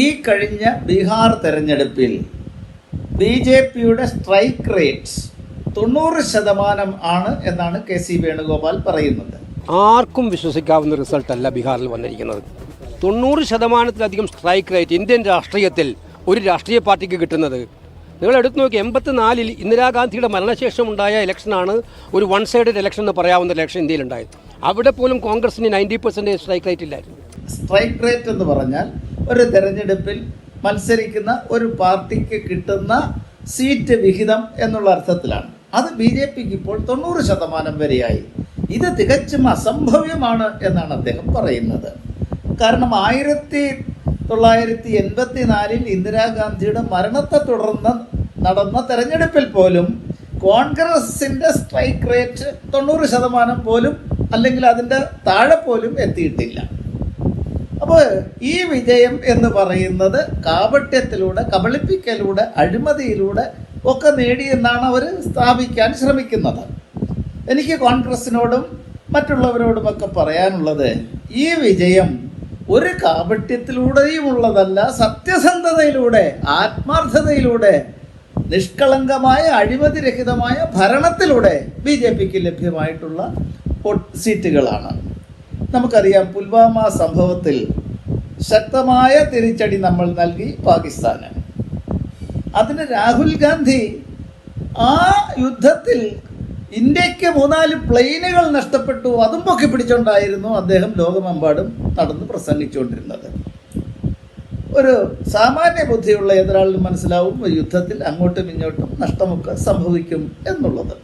ഈ കഴിഞ്ഞ ബീഹാർ തെരഞ്ഞെടുപ്പിൽ ബി ജെ പിയുടെ സ്ട്രൈക്ക് റേറ്റ്സ് തൊണ്ണൂറ് ശതമാനം ആണ് എന്നാണ് കെ സി വേണുഗോപാൽ പറയുന്നത്. ആർക്കും വിശ്വസിക്കാവുന്ന റിസൾട്ടല്ല ബീഹാറിൽ വന്നിരിക്കുന്നത്. തൊണ്ണൂറ് ശതമാനത്തിലധികം സ്ട്രൈക്ക് റേറ്റ് ഇന്ത്യൻ രാഷ്ട്രീയത്തിൽ ഒരു രാഷ്ട്രീയ പാർട്ടിക്ക് കിട്ടുന്നത്. നിങ്ങൾ എടുത്തു നോക്കി എൺപത്തിനാലിൽ ഇന്ദിരാഗാന്ധിയുടെ മരണശേഷം ഉണ്ടായ ഇലക്ഷനാണ് ഒരു വൺ സൈഡഡ് ഇലക്ഷൻ എന്ന് പറയാവുന്ന ഇലക്ഷൻ ഇന്ത്യയിലുണ്ടായത്. അവിടെ പോലും കോൺഗ്രസിന് നയന്റി പെർസെന്റേജ് സ്ട്രൈക്ക് റേറ്റ് ഇല്ലായിരുന്നു. സ്ട്രൈക്ക് റേറ്റ് എന്ന് പറഞ്ഞാൽ ഒരു തെരഞ്ഞെടുപ്പിൽ മത്സരിക്കുന്ന ഒരു പാർട്ടിക്ക് കിട്ടുന്ന സീറ്റ് വിഹിതം എന്നുള്ള അർത്ഥത്തിലാണ്. അത് ബി ജെ പിക്ക് ഇപ്പോൾ തൊണ്ണൂറ് ശതമാനം വരെയായി. ഇത് തികച്ചും അസംഭവ്യമാണ് എന്നാണ് അദ്ദേഹം പറയുന്നത്. കാരണം ആയിരത്തി തൊള്ളായിരത്തി എൺപത്തി നാലിൽ ഇന്ദിരാഗാന്ധിയുടെ മരണത്തെ തുടർന്ന് നടന്ന തെരഞ്ഞെടുപ്പിൽ പോലും കോൺഗ്രസിന്റെ സ്ട്രൈക്ക് റേറ്റ് തൊണ്ണൂറ് ശതമാനം പോലും അല്ലെങ്കിൽ അതിന്റെ താഴെ പോലും എത്തിയിട്ടില്ല. അപ്പോൾ ഈ വിജയം എന്ന് പറയുന്നത് കാപട്യത്തിലൂടെ കബളിപ്പിക്കലൂടെ അഴിമതിയിലൂടെ ഒക്കെ നേടിയെന്നാണ് അവർ സ്ഥാപിക്കാൻ ശ്രമിക്കുന്നത്. എനിക്ക് കോൺഗ്രസിനോടും മറ്റുള്ളവരോടുമൊക്കെ പറയാനുള്ളത് ഈ വിജയം ഒരു കാപട്യത്തിലൂടെയും ഉള്ളതല്ല സത്യസന്ധതയിലൂടെ ആത്മാർത്ഥതയിലൂടെ നിഷ്കളങ്കമായ അഴിമതിരഹിതമായ ഭരണത്തിലൂടെ ബി ജെ പിക്ക് ലഭ്യമായിട്ടുള്ള സീറ്റുകളാണ്. നമുക്കറിയാം പുൽവാമ സംഭവത്തിൽ ശക്തമായ തിരിച്ചടി നമ്മൾ നൽകി പാകിസ്ഥാന്. അതിന് രാഹുൽ ഗാന്ധി ആ യുദ്ധത്തിൽ ഇന്ത്യയ്ക്ക് മൂന്നാൽ പ്ലെയിനുകൾ നഷ്ടപ്പെട്ടു. അതും പൊക്കി പിടിച്ചുകൊണ്ടായിരുന്നു അദ്ദേഹം ലോകമെമ്പാടും നടന്ന് പ്രസംഗിച്ചുകൊണ്ടിരുന്നത്. ഒരു സാമാന്യ ബുദ്ധിയുള്ള ഏതൊരാളിനും മനസ്സിലാവും യുദ്ധത്തിൽ അങ്ങോട്ടും ഇങ്ങോട്ടും നഷ്ടമൊക്കെ സംഭവിക്കും എന്നുള്ളത്.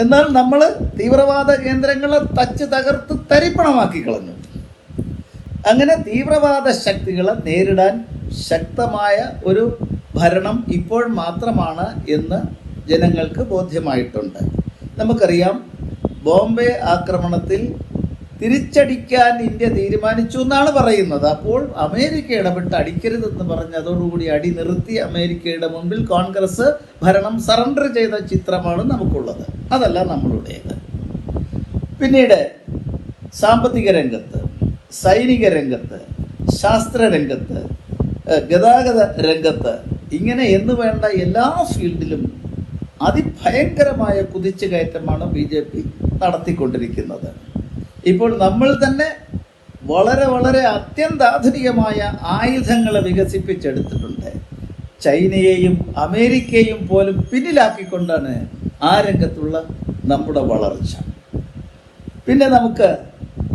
എന്നാൽ നമ്മൾ തീവ്രവാദ കേന്ദ്രങ്ങളെ തച്ച് തകർത്ത് തരിപ്പണമാക്കി കളഞ്ഞു. അങ്ങനെ തീവ്രവാദ ശക്തികളെ നേരിടാൻ ശക്തമായ ഒരു ഭരണം ഇപ്പോൾ മാത്രമാണ് എന്ന് ജനങ്ങൾക്ക് ബോധ്യമായിട്ടുണ്ട്. നമുക്കറിയാം ബോംബെ ആക്രമണത്തിൽ തിരിച്ചടിക്കാൻ ഇന്ത്യ തീരുമാനിച്ചു എന്നാണ് പറയുന്നത്. അപ്പോൾ അമേരിക്ക ഇടപെട്ട് അടിക്കരുതെന്ന് പറഞ്ഞ് അതോടുകൂടി അടി നിർത്തി അമേരിക്കയുടെ മുൻപിൽ കോൺഗ്രസ് ഭരണം സറണ്ടർ ചെയ്ത ചിത്രമാണ് നമുക്കുള്ളത്. അതല്ല നമ്മളുടേത്. പിന്നീട് സാമ്പത്തിക രംഗത്ത് സൈനിക രംഗത്ത് ശാസ്ത്ര രംഗത്ത് ഗതാഗത രംഗത്ത് ഇങ്ങനെ എന്ന് വേണ്ട എല്ലാ ഫീൽഡിലും അതിഭയങ്കരമായ കുതിച്ചുകയറ്റമാണ് ബി ജെ പി നടത്തിക്കൊണ്ടിരിക്കുന്നത്. ഇപ്പോൾ നമ്മൾ തന്നെ വളരെ വളരെ അത്യന്താധുനികമായ ആയുധങ്ങൾ വികസിപ്പിച്ചെടുത്തിട്ടുണ്ട്. ചൈനയെയും അമേരിക്കയും പോലും പിന്നിലാക്കിക്കൊണ്ടാണ് ആ രംഗത്തുള്ള നമ്മുടെ വളർച്ച. പിന്നെ നമുക്ക്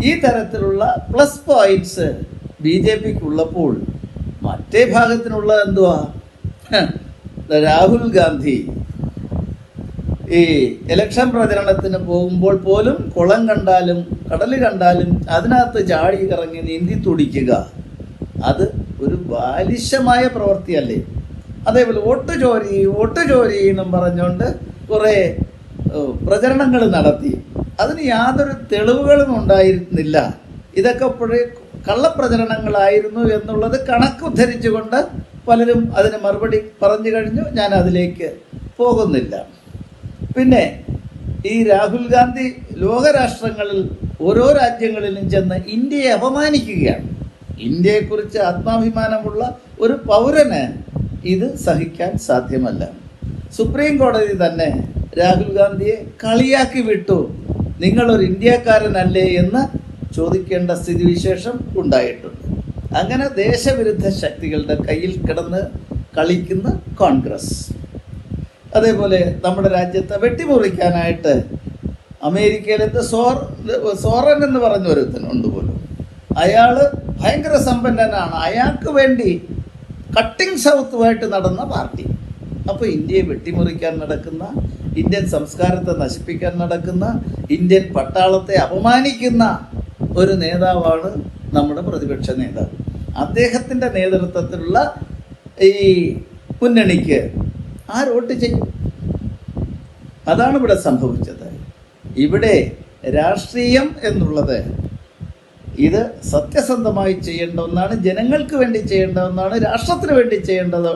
ഈ തരത്തിലുള്ള പ്ലസ് പോയിന്റ്സ് ബി ജെ പിക്ക് ഉള്ളപ്പോൾ മറ്റേ ഭാഗത്തിനുള്ള എന്തുവാ? രാഹുൽ ഗാന്ധി. ഈ ഇലക്ഷൻ പ്രചരണത്തിന് പോകുമ്പോൾ പോലും കുളം കണ്ടാലും കടൽ കണ്ടാലും അതിനകത്ത് ചാടി കറങ്ങി നീന്തി തുടിക്കുക. അത് ഒരു ബാലിശമായ പ്രവൃത്തിയല്ലേ? അതേപോലെ വോട്ട് ചോരി വോട്ട് ചോരി എന്നും പറഞ്ഞുകൊണ്ട് കുറേ പ്രചരണങ്ങൾ നടത്തി. അതിന് യാതൊരു തെളിവുകളും ഉണ്ടായിരുന്നില്ല. ഇതൊക്കെ ഇപ്പോഴേ കള്ളപ്രചരണങ്ങളായിരുന്നു എന്നുള്ളത് കണക്കുദ്ധരിച്ചുകൊണ്ട് പലരും അതിന് മറുപടി പറഞ്ഞു കഴിഞ്ഞു. ഞാൻ അതിലേക്ക് പോകുന്നില്ല. പിന്നെ ഈ രാഹുൽ ഗാന്ധി ലോകരാഷ്ട്രങ്ങളിൽ ഓരോ രാജ്യങ്ങളിലും ചെന്ന് ഇന്ത്യയെ അപമാനിക്കുകയാണ്. ഇന്ത്യയെക്കുറിച്ച് ആത്മാഭിമാനമുള്ള ഒരു പൗരന് ഇത് സഹിക്കാൻ സാധ്യമല്ല. സുപ്രീം കോടതി തന്നെ രാഹുൽ ഗാന്ധിയെ കളിയാക്കി വിട്ടു. നിങ്ങളൊരു ഇന്ത്യക്കാരനല്ലേ എന്ന് ചോദിക്കേണ്ട സ്ഥിതിവിശേഷം ഉണ്ടായിട്ടുണ്ട്. അങ്ങനെ ദേശവിരുദ്ധ ശക്തികളുടെ കയ്യിൽ കിടന്ന് കളിക്കുന്ന കോൺഗ്രസ്. അതേപോലെ നമ്മുടെ രാജ്യത്തെ വെട്ടിമുറിക്കാനായിട്ട് അമേരിക്കയിലത്തെ സോർ സോറൻ എന്ന് പറഞ്ഞ ഒരുത്തനുണ്ട് പോലും. അയാൾ ഭയങ്കര സമ്പന്നനാണ്. അയാൾക്ക് വേണ്ടി കട്ടിംഗ് സൗത്തുമായിട്ട് നടന്ന പാർട്ടി. അപ്പോൾ ഇന്ത്യയെ വെട്ടിമുറിക്കാൻ നടക്കുന്ന ഇന്ത്യൻ സംസ്കാരത്തെ നശിപ്പിക്കാൻ നടക്കുന്ന ഇന്ത്യൻ പട്ടാളത്തെ അപമാനിക്കുന്ന ഒരു നേതാവാണ് നമ്മുടെ പ്രതിപക്ഷ നേതാവ്. അദ്ദേഹത്തിന്റെ നേതൃത്വത്തിലുള്ള ഈ മുന്നണിക്ക് ആര് വോട്ട് ചെയ്യും. അതാണ് ഇവിടെ സംഭവിച്ചത്. ഇവിടെ രാഷ്ട്രീയം എന്നുള്ളത് ഇത് സത്യസന്ധമായി ചെയ്യേണ്ട ഒന്നാണ് ജനങ്ങൾക്ക് വേണ്ടി ചെയ്യേണ്ട ഒന്നാണ് രാഷ്ട്രത്തിന് വേണ്ടി ചെയ്യേണ്ടത്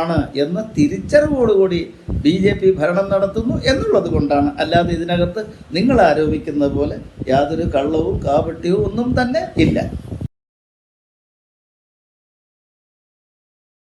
ആണ് എന്ന തിരിച്ചറിവോടുകൂടി ബി ജെ പി ഭരണം നടത്തുന്നു എന്നുള്ളത് കൊണ്ടാണ്. അല്ലാതെ ഇതിനകത്ത് നിങ്ങൾ ആരോപിക്കുന്നത് പോലെ യാതൊരു കള്ളവും കാപട്യവും ഒന്നും തന്നെ ഇല്ല.